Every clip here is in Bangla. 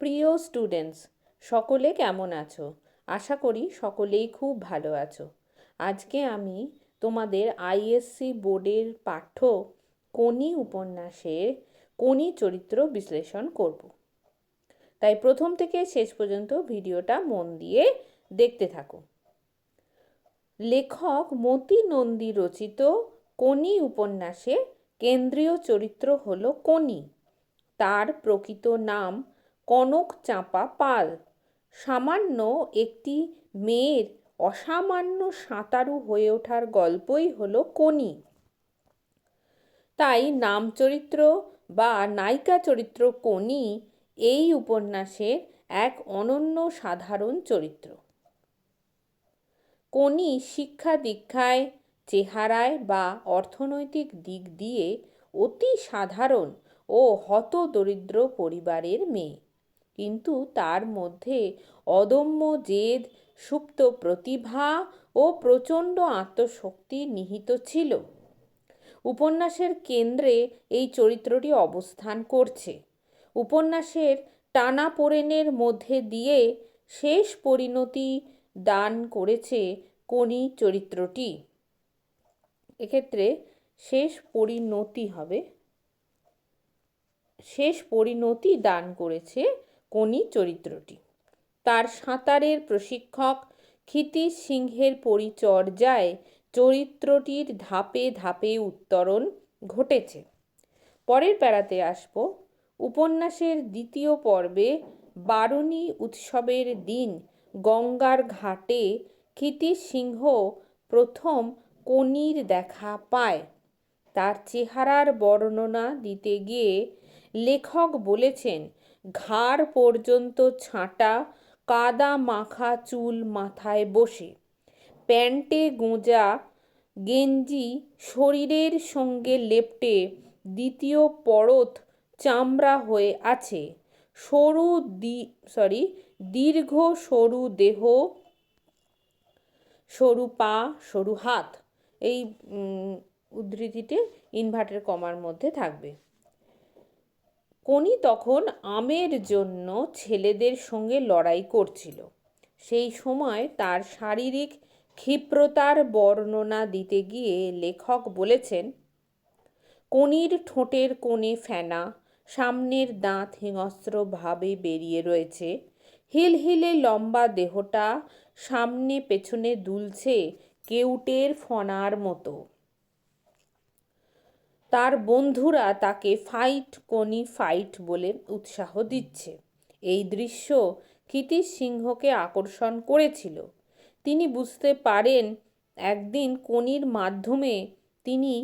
প্রিয় স্টুডেন্টস সকলে কেমন আছো? আশা করি সকলেই খুব ভালো আছো। আজকে আমি তোমাদের আইএসসি বোর্ডের পাঠ্য কোনি উপন্যাসের কোনি চরিত্র বিশ্লেষণ করব। তাই প্রথম থেকে শেষ পর্যন্ত ভিডিওটা মন দিয়ে দেখতে থাকো। লেখক মতি নন্দী রচিত কোনি উপন্যাসে কেন্দ্রীয় চরিত্র হল কোনি তার প্রকৃত নাম কনক চাঁপা পাল। সামান্য একটি মেয়ের অসামান্য সাঁতারু হয়ে ওঠার গল্পই হলো কোনি তাই নাম চরিত্র বা নায়িকা চরিত্র কোনি এই উপন্যাসের এক অনন্য সাধারণ চরিত্র। কোনি শিক্ষা দীক্ষায়, চেহারায় বা অর্থনৈতিক দিক দিয়ে অতি সাধারণ ও হত দরিদ্র পরিবারের মেয়ে। কিন্তু তার মধ্যে অদম্য জেদ, সুপ্ত প্রতিভা ও প্রচণ্ড আত্মশক্তি নিহিত ছিল। উপন্যাসের কেন্দ্রে এই চরিত্রটি অবস্থান করছে। উপন্যাসের টানাপোড়েনের মধ্যে দিয়ে শেষ পরিণতি দান করেছে কোনি চরিত্রটি। এক্ষেত্রে শেষ পরিণতি হবে। শেষ পরিণতি দান করেছে কোনি চরিত্রটি। তার সাঁতারের প্রশিক্ষক ক্ষিতীশ সিংহের পরিচর্যায় চরিত্রটির ধাপে ধাপে উত্তরণ ঘটেছে। পরের প্যারাতে আসব। উপন্যাসের দ্বিতীয় পর্বে বারুণী উৎসবের দিন গঙ্গার ঘাটে ক্ষিতীশ সিংহ প্রথম কনির দেখা পায়। তার চেহারার বর্ণনা দিতে গিয়ে লেখক বলেছেন ঘাড় পর্যন্ত ছাঁটা, কাদা মাখা চুল মাথায় বসে। প্যান্টে গোঁজা গেঞ্জি শরীরের সঙ্গে লেপটে দ্বিতীয় পরত চামড়া হয়ে আছে। সরু দি সরি দীর্ঘ সরু দেহ, সরু পা, সরু হাত। এই উদ্ধৃতিতে ইনভার্টের কমার মধ্যে থাকবে। কোনি তখন আমের জন্য ছেলেদের সঙ্গে লড়াই করছিল। সেই সময় তার শারীরিক ক্ষিপ্রতার বর্ণনা দিতে গিয়ে লেখক বলেছেন কনির ঠোঁটের কোণে ফেনা, সামনের দাঁত হিংস্রভাবে বেরিয়ে রয়েছে, হিলহিলে লম্বা দেহটা সামনে পেছনে দুলছে কেউটের ফনার মতো। তার বন্ধুরা তাকে ফাইট কোনি ফাইট বলে উৎসাহ দিচ্ছে। এই দৃশ্য ক্ষিতীশ সিংহকে আকর্ষণ করেছিল। তিনি বুঝতে পারেন, একদিন কোনির মাধ্যমে তিনি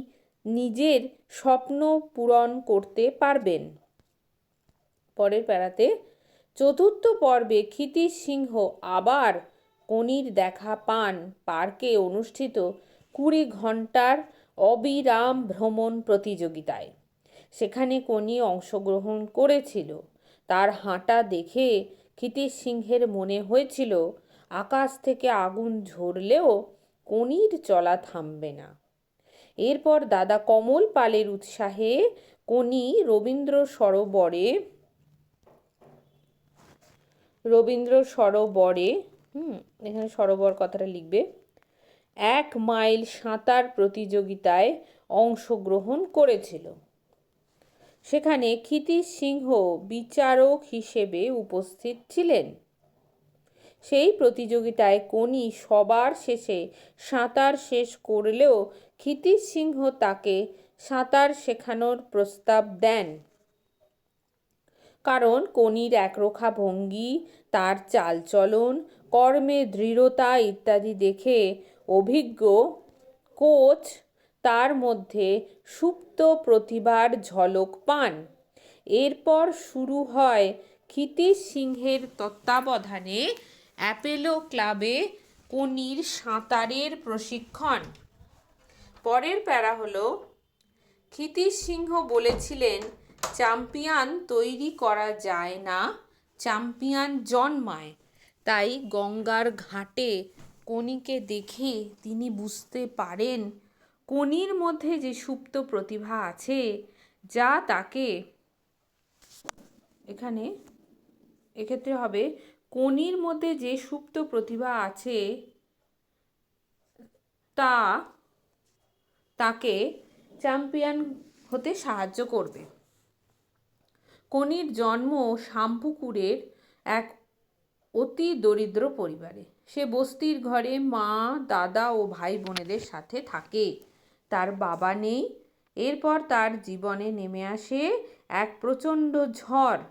নিজের স্বপ্ন পূরণ করতে পারবেন। পরের প্যারাতে চতুর্থ পর্বে ক্ষিতীশ সিংহ আবার কনির দেখা পান। পার্কে অনুষ্ঠিত কুড়ি ঘণ্টার অবিরাম ভ্রমণ প্রতিযোগিতায়। সেখানে কোনি অংশগ্রহণ করেছিল। তার হাঁটা দেখে ক্ষিতীশ সিংহের মনে হয়েছিল, আকাশ থেকে আগুন ঝরলেও কনির চলা থামবে না। এরপর দাদা কমল পালের উৎসাহে কনি রবীন্দ্র সরোবরে রবীন্দ্র সরোবরে, হুম, এখানে সরোবর কথাটা লিখবে। এক মাইল সাঁতার প্রতিযোগিতায় অংশগ্রহণ করেছিল। সেখানে ক্ষিতীশ সিংহ বিচারক হিসেবে উপস্থিত ছিলেন। সেই প্রতিযোগিতায় কোনি সবার শেষে সাঁতার শেষ করলেও ক্ষিতীশ সিংহ তাকে সাঁতার শেখানোর প্রস্তাব দেন। কারণ কনির একরোখা ভঙ্গি, তার চালচলন, কর্মে দৃঢ়তা ইত্যাদি দেখে অভিজ্ঞ কোচ তার মধ্যে সুপ্ত প্রতিভার ঝলক পান। এরপর শুরু হয় ক্ষিতীশ সিংহের তত্ত্বাবধানে অ্যাপেলো ক্লাবে কনির সাঁতারের প্রশিক্ষণ। পরের প্যারা হলো, ক্ষিতীশ সিংহ বলেছিলেন চ্যাম্পিয়ন তৈরি করা যায় না চ্যাম্পিয়ন জন্মায়, তাই গঙ্গার ঘাটে কনিকে দেখে তিনি বুঝতে পারেন কনির মধ্যে যে সুপ্ত প্রতিভা আছে, যা তাকে এখানে, এক্ষেত্রে হবে কোনির মধ্যে যে সুপ্ত প্রতিভা আছে, তা তাকে চ্যাম্পিয়ন হতে সাহায্য করবে। কনির জন্ম শাম্পুকুরের এক অতি দরিদ্র পরিবারে। সে বস্তির ঘরে মা, দাদা ও ভাই বোনেদের সাথে থাকে। তার বাবা নেই। এরপর তার জীবনে নেমে আসে এক প্রচণ্ড ঝড়।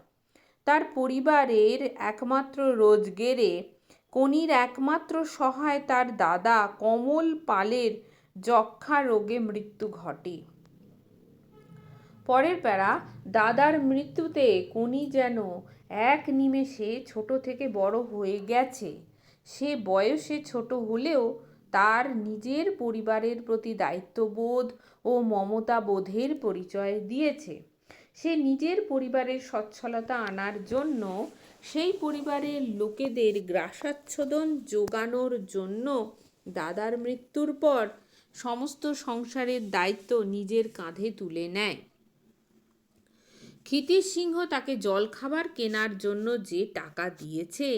তার পরিবারের একমাত্র রোজগেরে, কনির একমাত্র সহায় তার দাদা কমল পালের যক্ষা রোগে মৃত্যু ঘটে। পরের প্যারা দাদার মৃত্যুতে কনি যেন এক নিমেষে ছোট থেকে বড় হয়ে গেছে। সে বয়সে ছোট হলেও তার নিজের পরিবারের প্রতি দায়িত্ববোধ ও মমতাবোধের পরিচয় দিয়েছে। সে নিজের পরিবারের সচ্ছলতা আনার জন্য, সেই পরিবারের লোকেদের গ্রাসাচ্ছদন যোগানোর জন্য দাদার মৃত্যুর পর সমস্ত সংসারের দায়িত্ব নিজের কাঁধে তুলে নেয়। ক্ষিতির সিংহ তাকে জলখাবার কেনার জন্য যে টাকা দিয়েছে,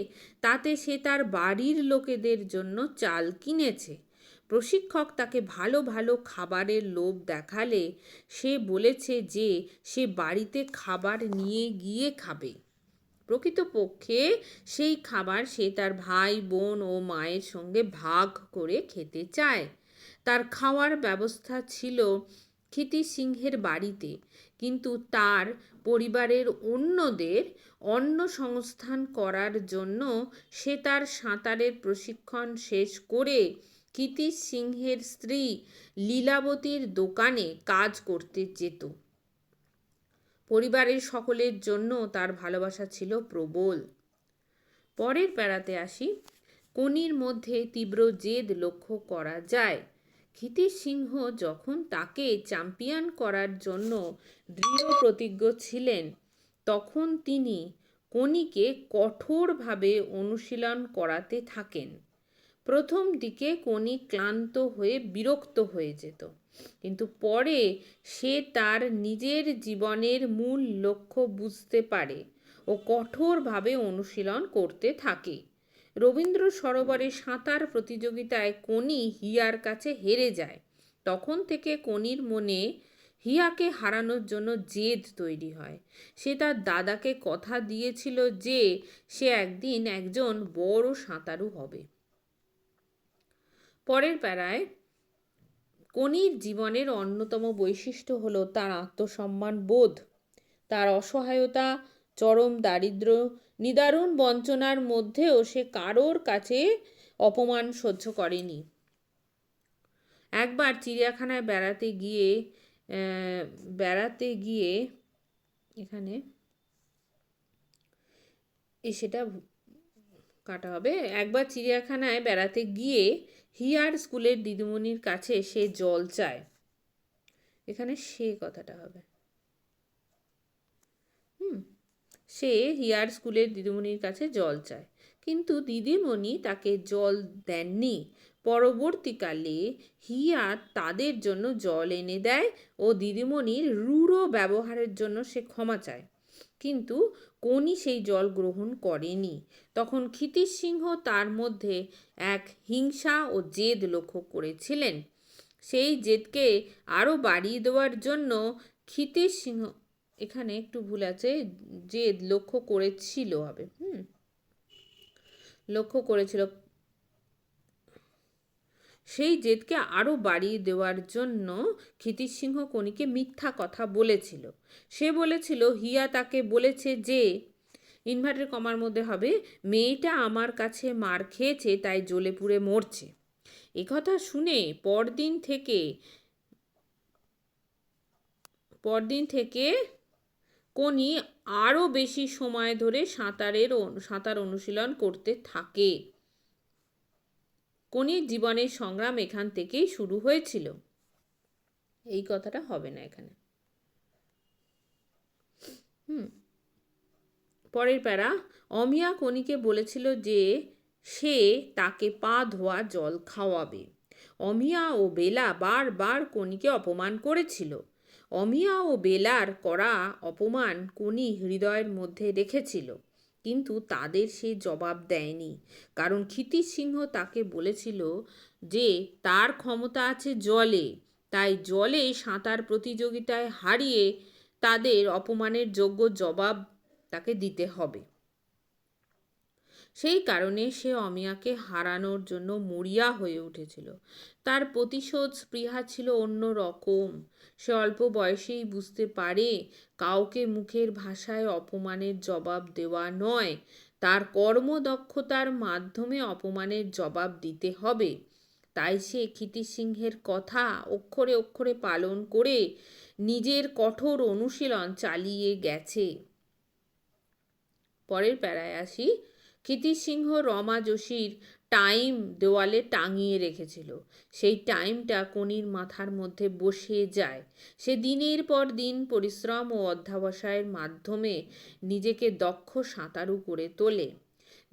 তাতে সে তার বাড়ির লোকেদের জন্য চাল কিনেছে। প্রশিক্ষক তাকে ভালো ভালো খাবারের লোভ দেখালে সে বলেছে যে সে বাড়িতে খাবার নিয়ে গিয়ে খাবে। প্রকৃতপক্ষে সেই খাবার সে তার ভাই, বোন ও মায়ের সঙ্গে ভাগ করে খেতে চায়। তার খাওয়ার ব্যবস্থা ছিল ক্ষিতি সিংহের বাড়িতে, কিন্তু তার পরিবারের অন্যদের অন্ন সংস্থান করার জন্য সে তার সাঁতারের প্রশিক্ষণ শেষ করে কীতি সিংহের স্ত্রী লীলাবতীর দোকানে কাজ করতে যেত। পরিবারের সকলের জন্য তার ভালোবাসা ছিল প্রবল। পরের প্যারাতে আসি। কনির মধ্যে তীব্র জেদ লক্ষ্য করা যায়। ক্ষিতির সিংহ যখন তাকে চ্যাম্পিয়ন করার জন্য দৃঢ় প্রতিজ্ঞ ছিলেন, তখন তিনি কনিকে কঠোরভাবে অনুশীলন করাতে থাকেন। প্রথম দিকে কনি ক্লান্ত হয়ে বিরক্ত হয়ে যেত, কিন্তু পরে সে তার নিজের জীবনের মূল লক্ষ্য বুঝতে পারে ও কঠোরভাবে অনুশীলন করতে থাকে। রবীন্দ্র সরোবরে সাঁতার প্রতিযোগিতায় কনি হিয়ার কাছে হেরে যায়। তখন থেকে কনির মনে হিয়াকে হারানোর জন্য জেদ তৈরি হয়। সে তার দাদাকে কথা দিয়েছিল যে সে একদিন একজন বড় সাঁতারু হবে। পরের প্যারায় কনির জীবনের অন্যতম বৈশিষ্ট্য হলো তার আত্মসম্মান বোধ। তার অসহায়তা চরম দারিদ্র, নিদারুণ বঞ্চনার মধ্যেও সে কারোর কাছে অপমান সহ্য করেনি। একবার চিড়িয়াখানায় বেড়াতে গিয়ে বেড়াতে গিয়ে এখানে সেটা কাটা হবে। একবার চিড়িয়াখানায় বেড়াতে গিয়ে হিয়ার স্কুলের দিদিমণির কাছে সে জল চায়। এখানে সে কথাটা হবে। হুম। সে হিয়ার স্কুলের দিদিমণির কাছে জল চায়। কিন্তু দিদিমণি তাকে জল দেননি। পরবর্তীকালে হিয়া তাদের জন্য জল এনে দেয় ও দিদিমণির রূঢ় ব্যবহারের জন্য সে ক্ষমা চায়। কিন্তু কোনি সেই জল গ্রহণ করেনি। তখন ক্ষিতির সিংহ তার মধ্যে এক হিংসা ও জেদ লক্ষ্য করেছিলেন। সেই জেদকে আরও বাড়িয়ে দেওয়ার জন্য ক্ষিতির সিংহ এখানে একটু ভুল আছে জেদ লক্ষ্য করেছিল হবে, হুম? লক্ষ্য করেছিল। সেই জেদকে আরও বাড়িয়ে দেওয়ার জন্য ক্ষিতির সিংহ কণিকে মিথ্যা কথা বলেছিল। সে বলেছিল, হিয়া তাকে বলেছে যে, ইনভার্টার কমার মধ্যে হবে, মেয়েটা আমার কাছে মার খেয়েছে, তাই জ্বলে পুড়ে মরছে কথা শুনে পরদিন থেকে পরদিন থেকে কোনি আরও বেশি সময় ধরে সাঁতারের সাঁতার অনুশীলন করতে থাকে। কনির জীবনের সংগ্রাম এখান থেকেই শুরু হয়েছিল। এই কথাটা হবে না এখানে। হুম। পরের প্যারা, অমিয়া কনিকে বলেছিল যে সে তাকে পা ধোয়া জল খাওয়াবে। অমিয়া ও বেলা বারবার কনিকে অপমান করেছিল। অমিয়া ও বেলার করা অপমান কোনি হৃদয়ের মধ্যে রেখেছিল, কিন্তু তাদের সে জবাব দেয়নি। কারণ ক্ষিতি সিংহ তাকে বলেছিল যে, তার ক্ষমতা আছে জলে, তাই জলে সাঁতার প্রতিযোগিতায় হারিয়ে তাদের অপমানের যোগ্য জবাব তাকে দিতে হবে। সেই কারণে সে অমিয়াকে হারানোর জন্য মরিয়া হয়ে উঠেছিল। তার প্রতিশোধ স্পৃহা ছিল অন্য রকম। সে অল্প বয়সেই বুঝতে পারে কাউকে মুখের ভাষায় অপমানের জবাব দেওয়া নয়। তার কর্মদক্ষতার মাধ্যমে অপমানের জবাব দিতে হবে। তাই সে সিংহের কথা অক্ষরে অক্ষরে পালন করে নিজের কঠোর অনুশীলন চালিয়ে গেছে। পরের প্যারায় আসি। সিংহ রমা যোশীর টাইম দেওয়ালে টাঙিয়ে রেখেছিল। সেই টাইমটা কনির মাথার মধ্যে বসে যায়। সে দিনের পর দিন পরিশ্রম ও অধ্যাবসায়ের মাধ্যমে নিজেকে দক্ষ সাঁতারু করে তোলে।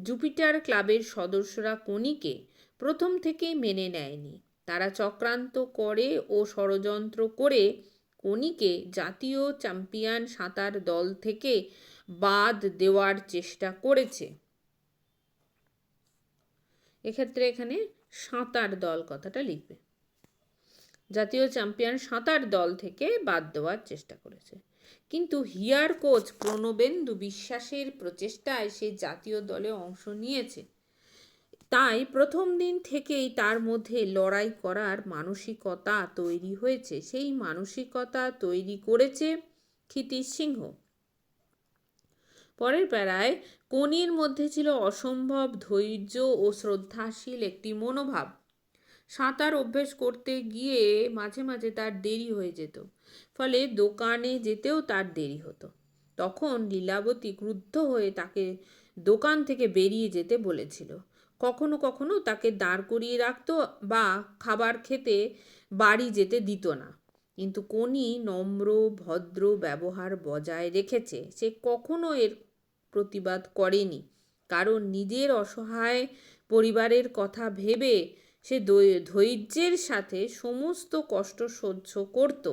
জুপিটার ক্লাবের সদস্যরা কনিকে প্রথম থেকেই মেনে নেয়নি। তারা চক্রান্ত করে ও ষড়যন্ত্র করে কনিকে জাতীয় চ্যাম্পিয়ন সাঁতার দল থেকে বাদ দেওয়ার চেষ্টা করেছে। এক্ষেত্রে এখানে সাঁতার দল কথাটা লিখবে। জাতীয় চ্যাম্পিয়ন সাঁতার দল থেকে বাদ দেওয়ার চেষ্টা করেছে। কিন্তু হিয়ার কোচ প্রণবেন্দু বিশ্বাসের প্রচেষ্টায় সে জাতীয় দলে অংশ নিয়েছে। তাই প্রথম দিন থেকেই তার মধ্যে লড়াই করার মানসিকতা তৈরি হয়েছে। সেই মানসিকতা তৈরি করেছে ক্ষিতিশ সিংহ। পরের প্যারায় কনির মধ্যে ছিল অসম্ভব ধৈর্য ও শ্রদ্ধাশীল একটি মনোভাব। সাঁতার অভ্যেস করতে গিয়ে মাঝে মাঝে তার দেরি হয়ে যেত, ফলে দোকানে যেতেও তার দেরি হতো। তখন লীলাবতী ক্রুদ্ধ হয়ে তাকে দোকান থেকে বেরিয়ে যেতে বলেছিল। কখনো কখনো তাকে দাঁড় করিয়ে রাখত বা খাবার খেতে বাড়ি যেতে দিত না। কিন্তু কোনি নম্র, ভদ্র ব্যবহার বজায় রেখেছে সে কখনো এর প্রতিবাদ করেনি। কারণ নিজের অসহায় পরিবারের কথা ভেবে সে ধৈর্যের সাথে সমস্ত কষ্ট সহ্য করত।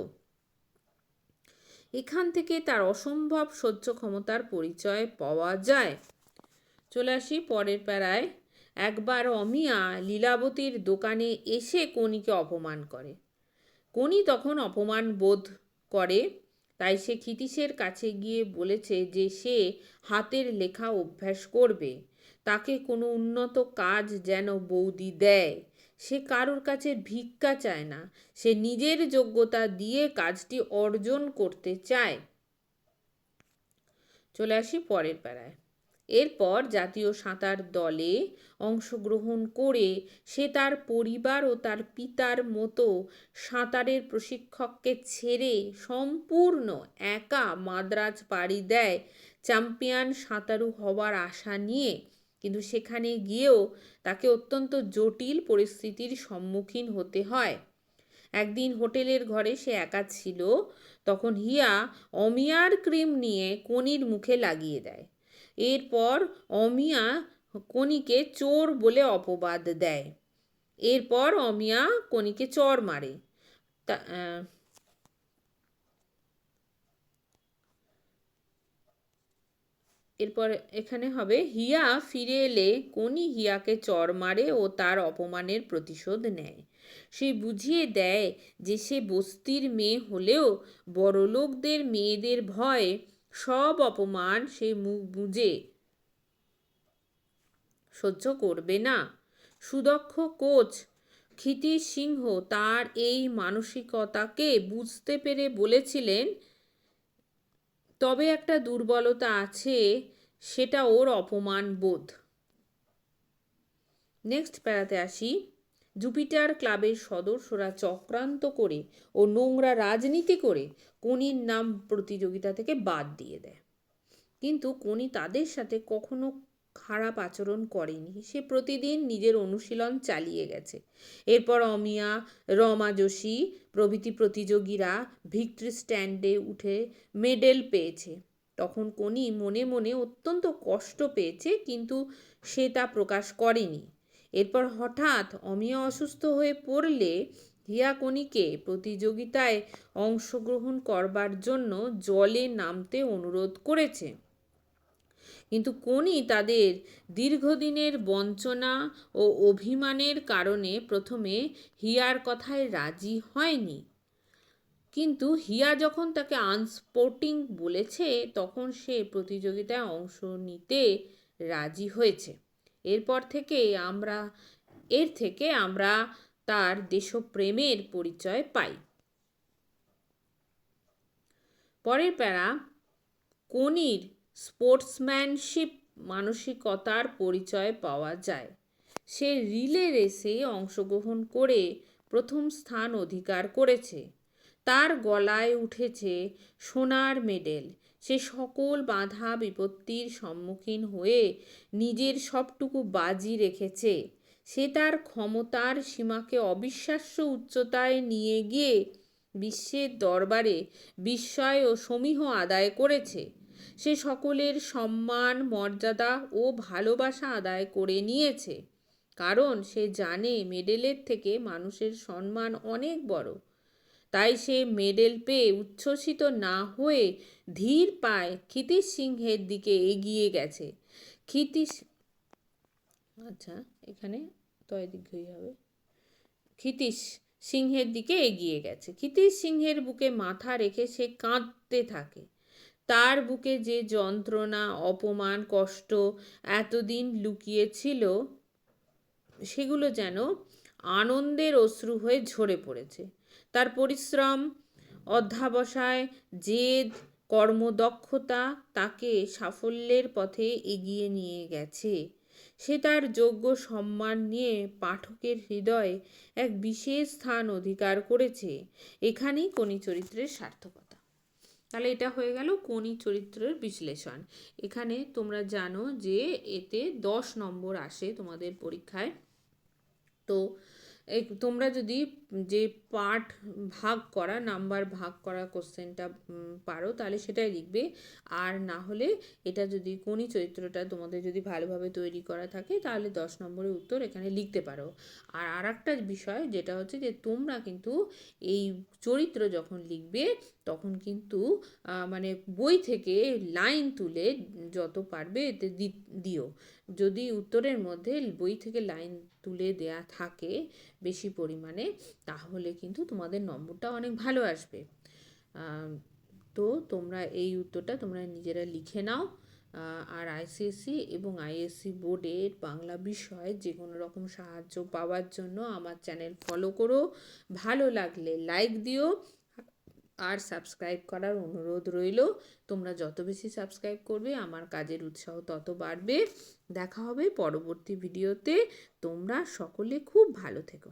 এখান থেকে তার অসম্ভব সহ্য ক্ষমতার পরিচয় পাওয়া যায়। চলে আসি পরের প্যারায়। একবার অমিয়া লীলাবতীর দোকানে এসে কনিকে অপমান করে। কনি তখন অপমান বোধ করে? তাই সে ক্ষিতিশের কাছে গিয়ে বলেছে যে সে হাতের লেখা অভ্যাস করবে। তাকে কোনো উন্নত কাজ যেন বৌদি দেয়। সে কারোর কাছে ভিক্ষা চায় না। সে নিজের যোগ্যতা দিয়ে কাজটি অর্জন করতে চায়। চলে আসি পরের প্যারায় এরপর জাতীয় সাঁতার দলে অংশগ্রহণ করে সে তার পরিবার ও তার পিতার মতো সাঁতারের প্রশিক্ষককে ছেড়ে সম্পূর্ণ একা মাদ্রাজ পাড়ি দেয়। চ্যাম্পিয়ন সাঁতারু হওয়ার আশা নিয়ে কিন্তু সেখানে গিয়েও তাকে অত্যন্ত জটিল পরিস্থিতির সম্মুখীন হতে হয়। একদিন হোটেলের ঘরে সে একা ছিল, তখন হিয়া অমিয়ার ক্রিম নিয়ে কনির মুখে লাগিয়ে দেয়। এরপর অমিয়া কনিকে চোর বলে অপবাদ দেয়। এরপর অমিয়া কনিকে চর মারে। এরপর এখানে হবে, হিয়া ফিরে এলে কোনি হিয়াকে চর মারে ও তার অপমানের প্রতিশোধ নেয়। সে বুঝিয়ে দেয় যে সে বস্তির মেয়ে হলেও বড়লোকদের মেয়েদের ভয়ে সব অপমান সে মুখ বুঝে সহ্য করবে না। সুদক্ষ কোচ ক্ষিতির সিংহ তার এই মানসিকতাকে বুঝতে পেরে বলেছিলেন, তবে একটা দুর্বলতা আছে, সেটা ওর অপমান বোধ। নেক্সট প্যারাতে আসি। জুপিটার ক্লাবের সদস্যরা চক্রান্ত করে ও নোংরা রাজনীতি করে কনির নাম প্রতিযোগিতা থেকে বাদ দিয়ে দেয়। কিন্তু কনি তাদের সাথে কখনো খারাপ আচরণ করেনি। সে প্রতিদিন নিজের অনুশীলন চালিয়ে গেছে। এরপর অমিয়া, রমা যোশী, প্রভৃতি প্রতিযোগীরা ভিক্টরি স্ট্যান্ডে উঠে মেডেল পেয়েছে। তখন কনি মনে মনে অত্যন্ত কষ্ট পেয়েছে, কিন্তু সে তা প্রকাশ করেনি। এরপর হঠাৎ অমিয়া অসুস্থ হয়ে পড়লে হিয়া কনিকে প্রতিযোগিতায় অংশগ্রহণ করবার জন্য জলে নামতে অনুরোধ করেছে। কিন্তু কোনি তাদের দীর্ঘদিনের বঞ্চনা ও অভিমানের কারণে প্রথমে হিয়ার কথায় রাজি হয়নি। কিন্তু হিয়া যখন তাকে আনস্পোর্টিং বলেছে, তখন সে প্রতিযোগিতায় অংশ নিতে রাজি হয়েছে। এরপর থেকে আমরা, এর থেকে আমরা তার দেশপ্রেমের পরিচয় পাই। পরের প্যারা, কোনির স্পোর্টসম্যানশিপ মানসিকতার পরিচয় পাওয়া যায়। সে রিলে রেসে অংশগ্রহণ করে প্রথম স্থান অধিকার করেছে। তার গলায় উঠেছে সোনার মেডেল। সে সকল বাধা বিপত্তির সম্মুখীন হয়ে নিজের সবটুকু বাজি রেখেছে। সে তার ক্ষমতার সীমাকে অবিশ্বাস্য উচ্চতায় নিয়ে গিয়ে বিশ্বের দরবারে বিস্ময় ও সমীহ আদায় করেছে। সে সকলের সম্মান, মর্যাদা ও ভালোবাসা আদায় করে নিয়েছে। কারণ সে জানে মেডেলের থেকে মানুষের সম্মান অনেক বড়। তাই সে মেডেল পেয়ে উচ্ছ্বসিত না হয়ে ধীর পায় ক্ষিতিশ সিংহের দিকে এগিয়ে গেছে। ক্ষিতিশ আচ্ছা এখানে তয় দীর্ঘই হবে। ক্ষিতীশ সিংহের দিকে এগিয়ে গেছে। ক্ষিতীশ সিংহের বুকে মাথা রেখে সে কাঁদতে থাকে। তার বুকে যে যন্ত্রণা, অপমান, কষ্ট এতদিন লুকিয়েছিল, সেগুলো যেন আনন্দের অশ্রু হয়ে ঝরে পড়েছে। তার পরিশ্রম, অধ্যাবসায়, জেদ, কর্মদক্ষতা তাকে সাফল্যের পথে এগিয়ে নিয়ে গেছে। সে তার যোগ্য সম্মান নিয়ে পাঠকের হৃদয়ে এক বিশেষ স্থান অধিকার করেছে। এখানেই কোনি চরিত্রের সার্থকতা। তাহলে এটা হয়ে গেল কোনি চরিত্রের বিশ্লেষণ। এখানে তোমরা জানো যে এতে দশ নম্বর আসে তোমাদের পরীক্ষায়। তো এই তোমরা যদি যে পার্ট ভাগ করা, নাম্বার ভাগ করা কোশ্চেনটা পারো, তাহলে সেটাই লিখবে। আর না হলে এটা যদি কোনি চরিত্রটা তোমাদের যদি ভালোভাবে তৈরি করা থাকে, তাহলে দশ নম্বরের উত্তর এখানে লিখতে পারো। আর আর একটা বিষয়, যেটা হচ্ছে যে তোমরা কিন্তু এই চরিত্র যখন লিখবে তখন কিন্তু মানে বই থেকে লাইন তুলে যত পারবে এতে দিও। যদি উত্তরের মধ্যে বই থেকে লাইন তুলে দেয়া থাকে বেশি পরিমাণে, তাহলে কিন্তু তোমাদের নম্বরটা অনেক ভালো আসবে। তো তোমরা এই উত্তরটা তোমরা নিজেরা লিখে নাও। আর আইসিএসসি এবং আইএসসি বোর্ডের বাংলা বিষয়ে যে কোনো রকম সাহায্য পাওয়ার জন্য আমার চ্যানেল ফলো করো। ভালো লাগলে লাইক দিও। আর সাবস্ক্রাইব করার অনুরোধ রইল। তোমরা যত বেশি সাবস্ক্রাইব করবে, আমার কাজের উৎসাহ তত বাড়বে। দেখা হবে পরবর্তী ভিডিওতে তোমরা সকলে খুব ভালো থেকো।